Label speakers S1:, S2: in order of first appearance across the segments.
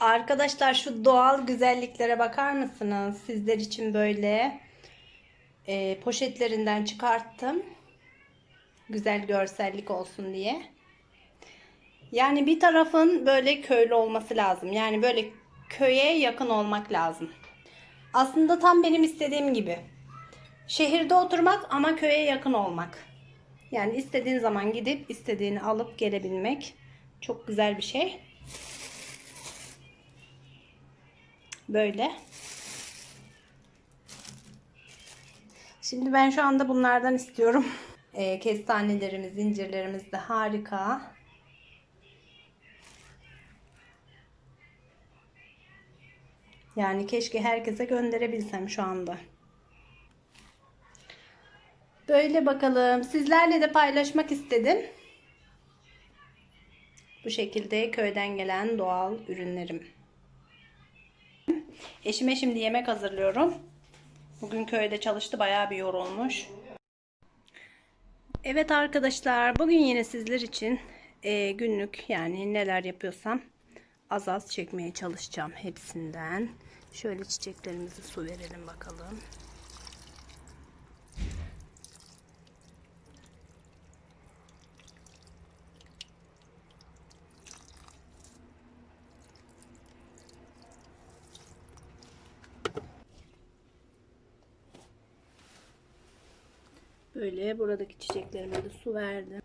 S1: Arkadaşlar şu doğal güzelliklere bakar mısınız? Sizler için böyle e, poşetlerinden çıkarttım. Güzel görsellik olsun diye. Yani bir tarafın böyle köylü olması lazım. Yani böyle köye yakın olmak lazım. Aslında tam benim istediğim gibi. Şehirde oturmak ama köye yakın olmak. Yani istediğin zaman gidip istediğini alıp gelebilmek çok güzel bir şey. Böyle. Şimdi ben şu anda bunlardan istiyorum. Ee, kestanelerimiz, zincirlerimiz de harika. Yani keşke herkese gönderebilsem şu anda. Böyle bakalım. Sizlerle de paylaşmak istedim. Bu şekilde köyden gelen doğal ürünlerim. Eşime şimdi yemek hazırlıyorum. Bugün köyde çalıştı. Bayağı bir yorulmuş. Evet arkadaşlar. Bugün yine sizler için e, günlük yani neler yapıyorsam az az çekmeye çalışacağım hepsinden. Şöyle çiçeklerimizi su verelim bakalım. Böyle buradaki çiçeklerime de su verdim.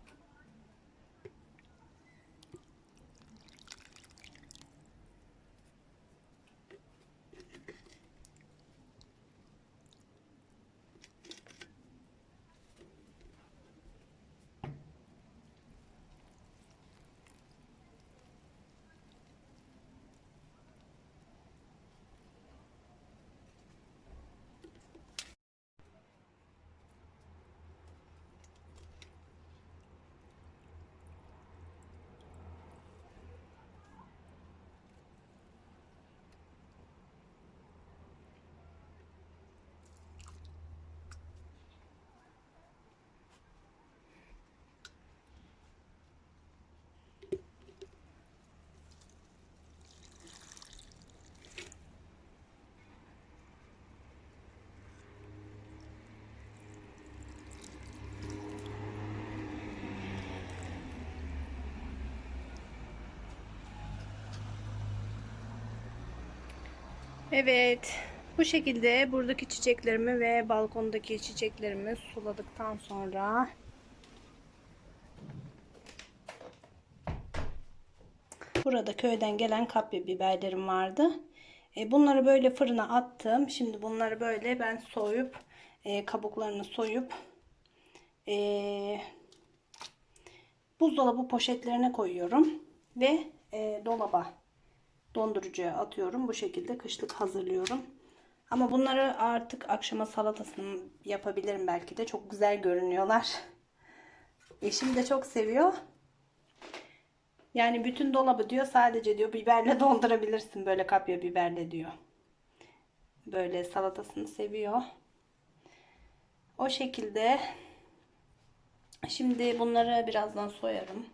S1: Evet. Bu şekilde buradaki çiçeklerimi ve balkondaki çiçeklerimi suladıktan sonra burada köyden gelen kapya biberlerim vardı. E, bunları böyle fırına attım. Şimdi bunları böyle ben soyup e, kabuklarını soyup e, buzdolabı poşetlerine koyuyorum ve dolaba dondurucuya atıyorum. Bu şekilde kışlık hazırlıyorum. Ama bunları artık akşama salatasını yapabilirim belki de. Çok güzel görünüyorlar. Eşim de çok seviyor. Yani bütün dolabı diyor sadece diyor biberle doldurabilirsin böyle kapya biberle diyor. Böyle salatasını seviyor. O şekilde şimdi bunları birazdan soyarım.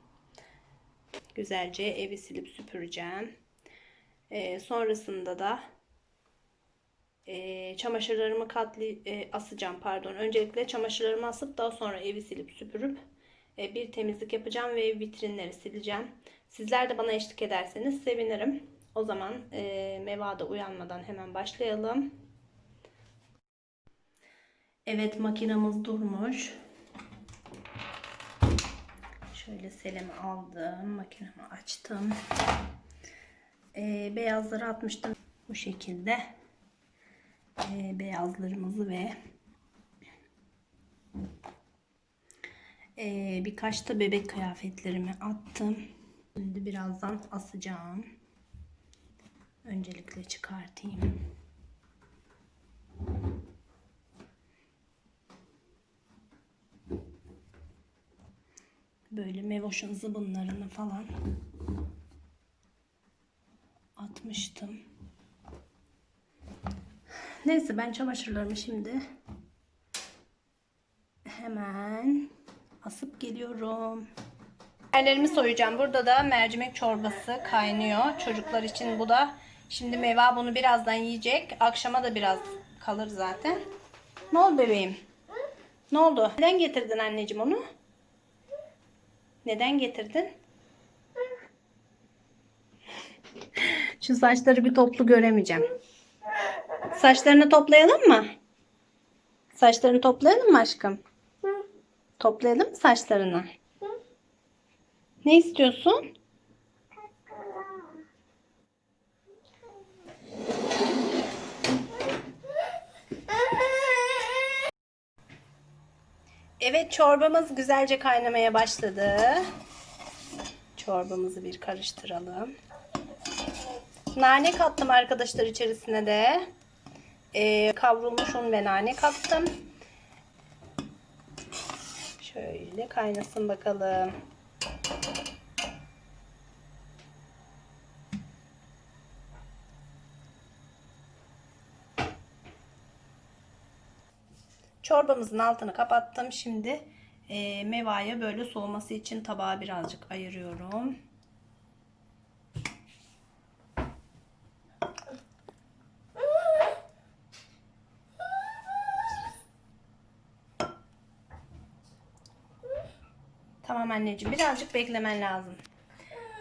S1: Güzelce evi silip süpüreceğim. E, sonrasında da e, çamaşırlarımı katli e, asacağım pardon. Öncelikle çamaşırlarımı asıp daha sonra evi silip süpürüp e, bir temizlik yapacağım ve vitrinleri sileceğim. Sizler de bana eşlik ederseniz sevinirim. O zaman e, mevada uyanmadan hemen başlayalım. Evet makinamız durmuş. Şöyle selemi aldım. Makinemi açtım e, beyazları atmıştım. Bu şekilde e, beyazlarımızı ve e, birkaç da bebek kıyafetlerimi attım. Şimdi birazdan asacağım. Öncelikle çıkartayım. Böyle mevoşun zıbınlarını falan atmıştım. Neyse ben çamaşırlarımı şimdi hemen asıp geliyorum. Biberlerimi soyacağım. Burada da mercimek çorbası kaynıyor. Çocuklar için bu da. Şimdi Meva bunu birazdan yiyecek. Akşama da biraz kalır zaten. Ne oldu bebeğim? Ne oldu? Neden getirdin anneciğim onu? Neden getirdin? Şu saçları bir toplu göremeyeceğim. Saçlarını toplayalım mı? Saçlarını toplayalım mı aşkım? Toplayalım mı saçlarını? Ne istiyorsun? Evet çorbamız güzelce kaynamaya başladı. Çorbamızı bir karıştıralım. Nane kattım arkadaşlar içerisine de. Ee, kavrulmuş un ve nane kattım. Şöyle kaynasın bakalım. Çorbamızın altını kapattım. Şimdi e, mevaya böyle soğuması için tabağa birazcık ayırıyorum. Tamam anneciğim birazcık beklemen lazım.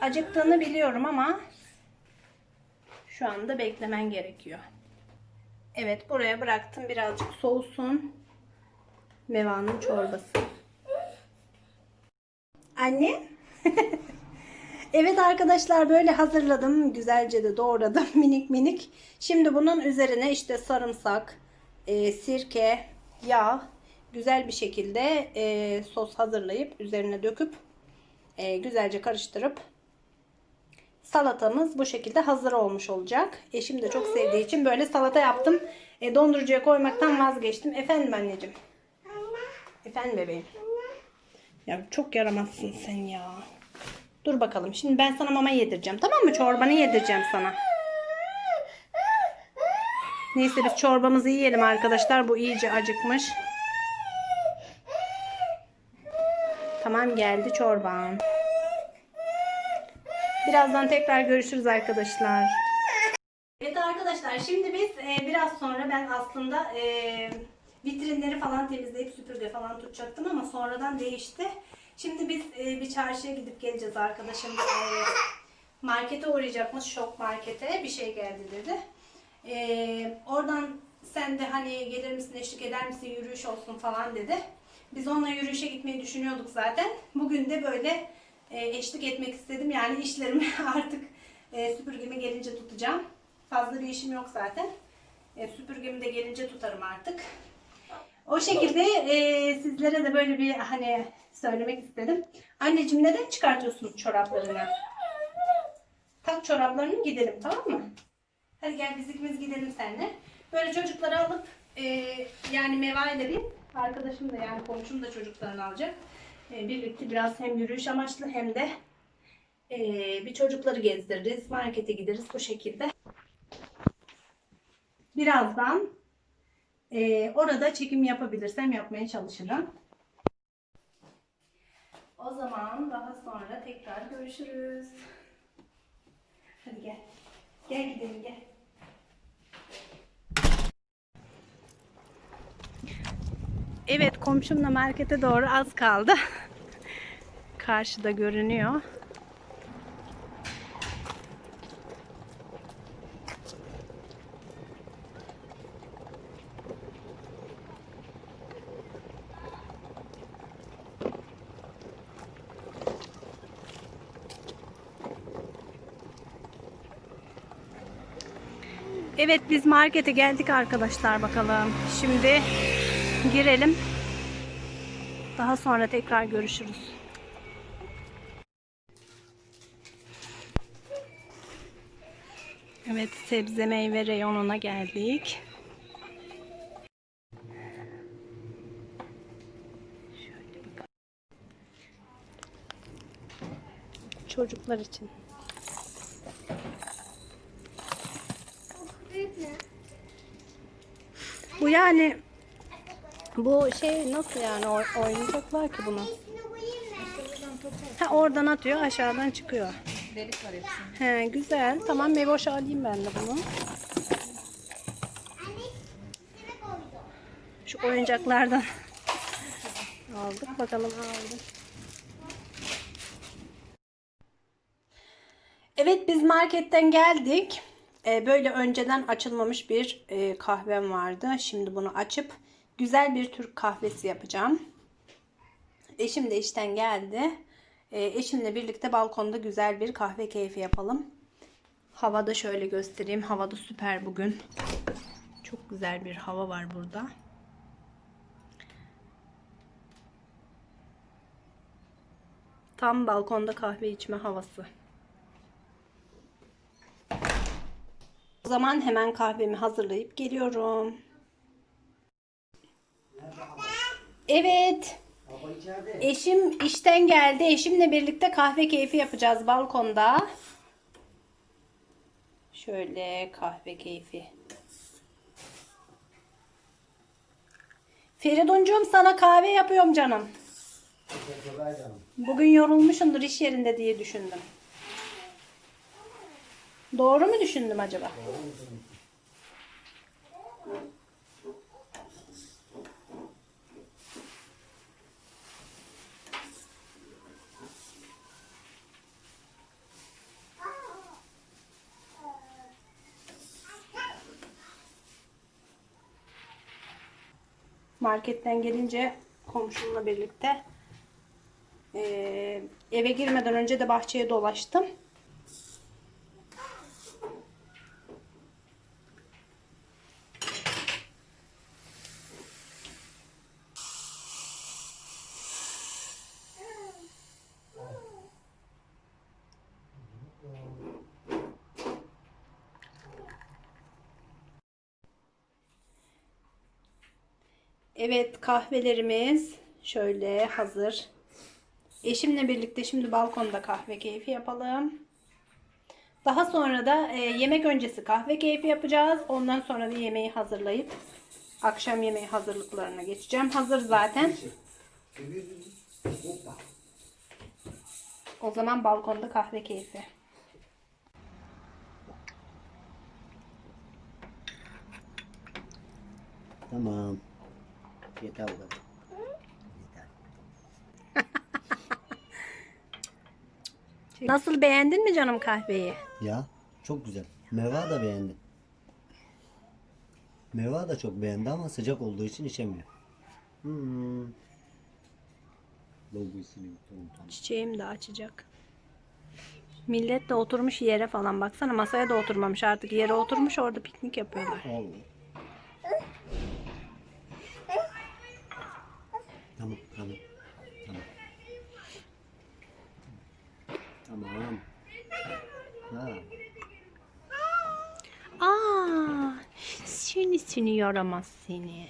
S1: Acıktığını biliyorum ama şu anda beklemen gerekiyor. Evet buraya bıraktım birazcık soğusun. Mevanın çorbası. Anne. evet arkadaşlar böyle hazırladım. Güzelce de doğradım minik minik. Şimdi bunun üzerine işte sarımsak, e, sirke, yağ güzel bir şekilde e, sos hazırlayıp üzerine döküp e, güzelce karıştırıp salatamız bu şekilde hazır olmuş olacak. Eşim de çok sevdiği için böyle salata yaptım. E, dondurucuya koymaktan vazgeçtim. Efendim anneciğim. Efendim bebeğim. Ya çok yaramazsın sen ya. Dur bakalım. Şimdi ben sana mama yedireceğim. Tamam mı? Çorbanı yedireceğim sana. Neyse biz çorbamızı yiyelim arkadaşlar. Bu iyice acıkmış. Tamam geldi çorban. Birazdan tekrar görüşürüz arkadaşlar. Evet arkadaşlar şimdi biz e, biraz sonra ben aslında e, vitrinleri falan temizleyip süpürge falan tutacaktım ama sonradan değişti. Şimdi biz e, bir çarşıya gidip geleceğiz arkadaşım. E, markete uğrayacakmış şok markete bir şey geldi dedi. E, oradan sen de hani gelir misin eşlik eder misin yürüyüş olsun falan dedi. Biz onunla yürüyüşe gitmeyi düşünüyorduk zaten. Bugün de böyle e, eşlik etmek istedim. Yani işlerimi artık e, süpürgemi gelince tutacağım. Fazla bir işim yok zaten. E, süpürgemi de gelince tutarım artık. O şekilde sizlere de böyle bir hani söylemek istedim. Anneciğim neden çıkartıyorsun çoraplarını? Tak çoraplarını gidelim tamam mı? Hadi gel biz ikimiz gidelim seninle. Böyle çocukları alıp e, yani Meva ile bir arkadaşım da yani komşum da çocuklarını alacak. E, birlikte biraz hem yürüyüş amaçlı hem de e, bir çocukları gezdiririz. Markete gideriz bu şekilde. Birazdan e, orada çekim yapabilirsem yapmaya çalışırım. O zaman daha sonra tekrar görüşürüz. Hadi gel. Gel gidelim gel. Evet komşumla markete doğru az kaldı. Karşıda görünüyor. Evet biz markete geldik arkadaşlar bakalım. Şimdi girelim. Daha sonra tekrar görüşürüz. Evet sebze meyve reyonuna geldik. Çocuklar için. Bu yani bu şey nasıl yani oy- oynayacaklar ki bunu? Ha oradan atıyor aşağıdan çıkıyor.
S2: Delik var hepsinde.
S1: He güzel. Tamam Mevoş alayım ben de bunu. Şu oyuncaklardan aldık. Bakalım aldık. Evet biz marketten geldik. Ee, böyle önceden açılmamış bir e, kahvem vardı. Şimdi bunu açıp güzel bir Türk kahvesi yapacağım. Eşim de işten geldi. Ee, eşimle birlikte balkonda güzel bir kahve keyfi yapalım. Havada şöyle göstereyim. Havada süper bugün. Çok güzel bir hava var burada. Tam balkonda kahve içme havası. O zaman hemen kahvemi hazırlayıp geliyorum. Evet. Eşim işten geldi. Eşimle birlikte kahve keyfi yapacağız balkonda. Şöyle kahve keyfi. Feriduncuğum sana kahve yapıyorum canım. Bugün yorulmuşsundur iş yerinde diye düşündüm. Doğru mu düşündüm acaba? Marketten gelince komşumla birlikte eve girmeden önce de bahçeye dolaştım. Evet kahvelerimiz şöyle hazır. Eşimle birlikte şimdi balkonda kahve keyfi yapalım. Daha sonra da e, yemek öncesi kahve keyfi yapacağız. Ondan sonra da yemeği hazırlayıp akşam yemeği hazırlıklarına geçeceğim. Hazır zaten. O zaman balkonda kahve keyfi.
S3: Tamam. Yeter bu kadar.
S1: Nasıl beğendin mi canım kahveyi?
S3: Ya çok güzel. Meva da beğendi. Meva da çok beğendi ama sıcak olduğu için içemiyor. Hmm.
S1: Çiçeğim de açacak. Millet de oturmuş yere falan baksana masaya da oturmamış artık yere oturmuş orada piknik yapıyorlar.
S3: Al. Tamam tamam. Tamam. Tamam. Ha.
S1: Aa, seni seni yaramaz seni.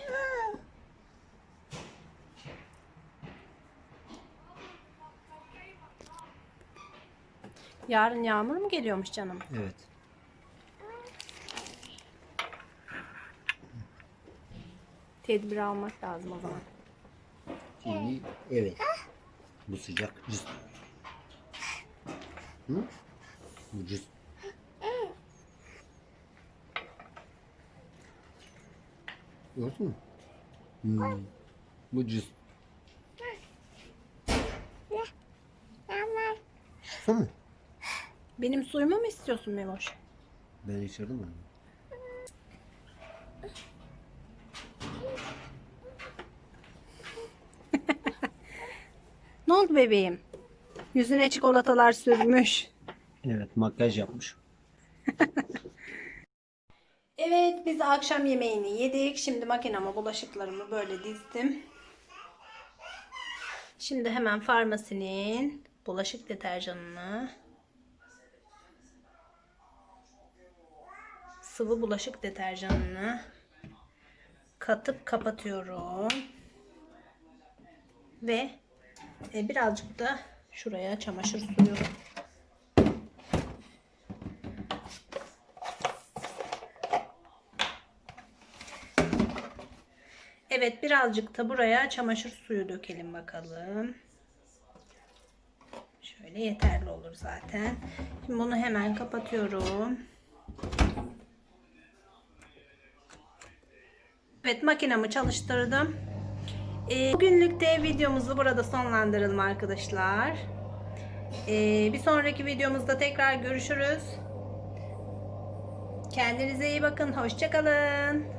S1: Yarın yağmur mu geliyormuş canım?
S3: Evet.
S1: Tedbir almak lazım o zaman.
S3: Şimdi evet. Bu sıcak. Hı? Bu cız. Gördün mü? Hmm. Bu cız. Su mu?
S1: Benim suyumu mu istiyorsun Memoş?
S3: Ben içirdim onu.
S1: Ne oldu bebeğim? Yüzüne çikolatalar sürmüş.
S3: Evet makyaj yapmış.
S1: Evet biz akşam yemeğini yedik. Şimdi makinama bulaşıklarımı böyle dizdim. Şimdi hemen farmasinin bulaşık deterjanını sıvı bulaşık deterjanını katıp kapatıyorum. Ve e, birazcık da şuraya çamaşır suyu Evet birazcık da buraya çamaşır suyu dökelim bakalım. Böyle yeterli olur zaten. Şimdi bunu hemen kapatıyorum. Evet makinamı çalıştırdım. Ee, bugünlük de videomuzu burada sonlandıralım arkadaşlar. Ee, bir sonraki videomuzda tekrar görüşürüz. Kendinize iyi bakın. Hoşçakalın.